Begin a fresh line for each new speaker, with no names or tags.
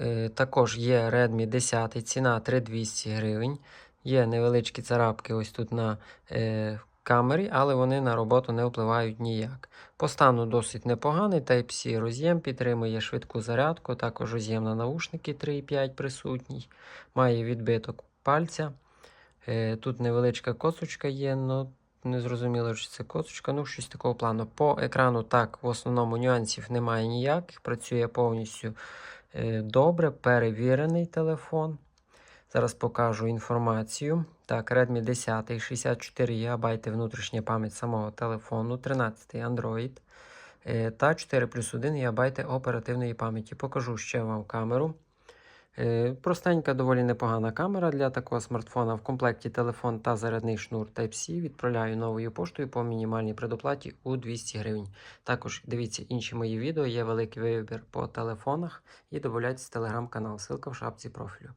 Е, Також є Redmi 10, ціна 3200 гривень. Є невеличкі царапки ось тут на е, камері, але вони на роботу не впливають ніяк. По стану досить непоганий. Type-C роз'єм підтримує швидку зарядку, також роз'єм на наушники 3.5 присутній. Має відбиток пальця. Е, Тут невеличка косочка є, але не зрозуміло, чи це косочка, ну щось такого плану. По екрану так, в основному нюансів немає ніяких. Працює повністю добре, перевірений телефон. Зараз покажу інформацію. Так, Redmi 10, 64 ГБ внутрішня пам'ять самого телефону, 13 Android е, та 4 плюс 1 ГБ оперативної пам'яті. Покажу ще вам камеру. Е, Простенька, доволі непогана камера для такого смартфона. В комплекті телефон та зарядний шнур Type-C. Відправляю новою поштою по мінімальній предоплаті у 200 гривень. Також дивіться інші мої відео, є великий вибір по телефонах і додавайтесь в телеграм-канал. Ссылка в шапці профілю.